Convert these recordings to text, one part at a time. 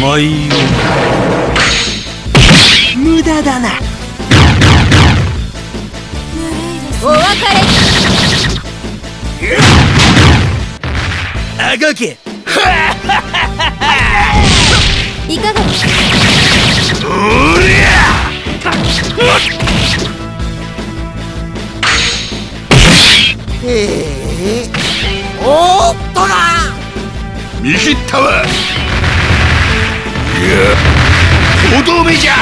舞を無駄だな。お別れ。あがけ。いかがですおりゃ。おー。っとな。見切ったわ。いやとどめじゃ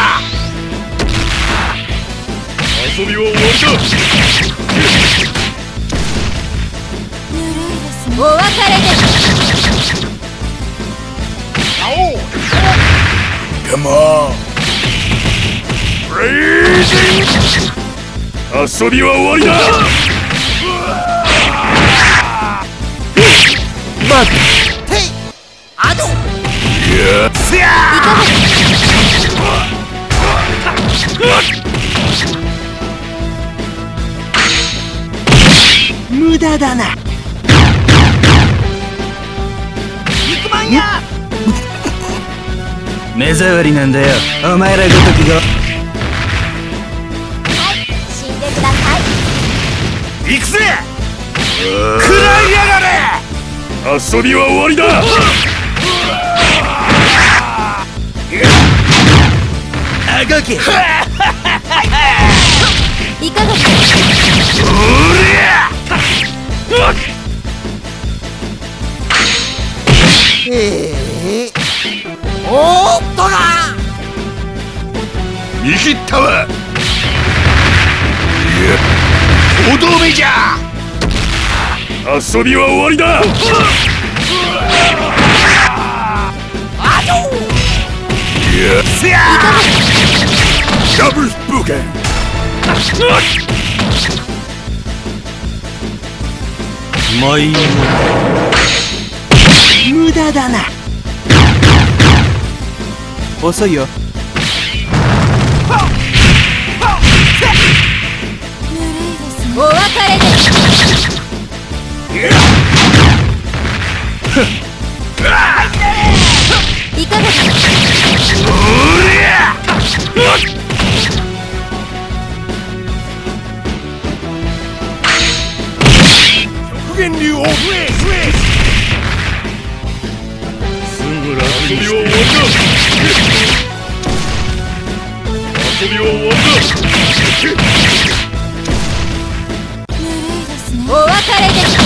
遊びは終わりだお別れです。カモン遊びは終わりだ待てて無駄だな。肉まんや。目障りなんだよ。お前らごときが。死んでください。行くぜ。食らいやがれ。遊びは終わりだ あがけ。いかが。ですおりゃええおーっとな見切ったわいやとどめじゃ遊びは終わりだいやせやいかがですダブルスプーケン舞無駄だな。遅いよ。お別れです 遊びは終わりだ遊びは終わりお別れです。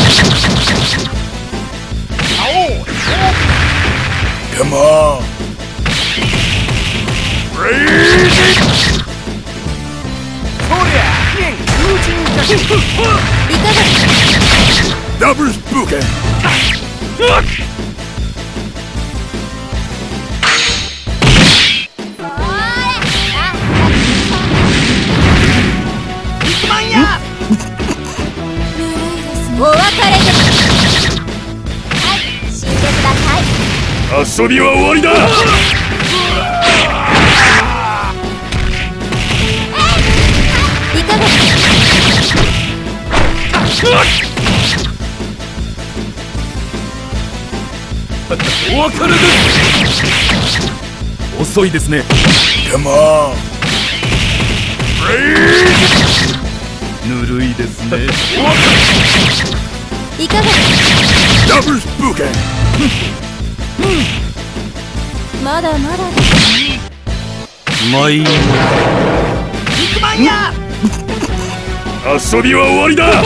だ Come on いかがです。ダブルスプーケン肉まんやお別れですはい死んでください遊びは終わりだいかがですお別れで。す遅いですね。ぬるいですね。いかがダブルスプーケン。まだまだですね舞肉まんや遊びは終わりだ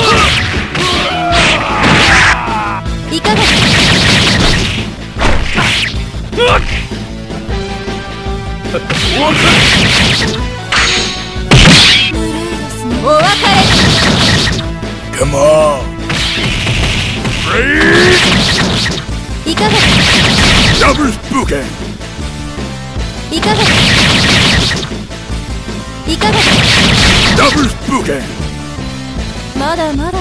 お別れです Come on. いかがですダブルスプーケンいかがですいかがですダブルスプーケンまだまだ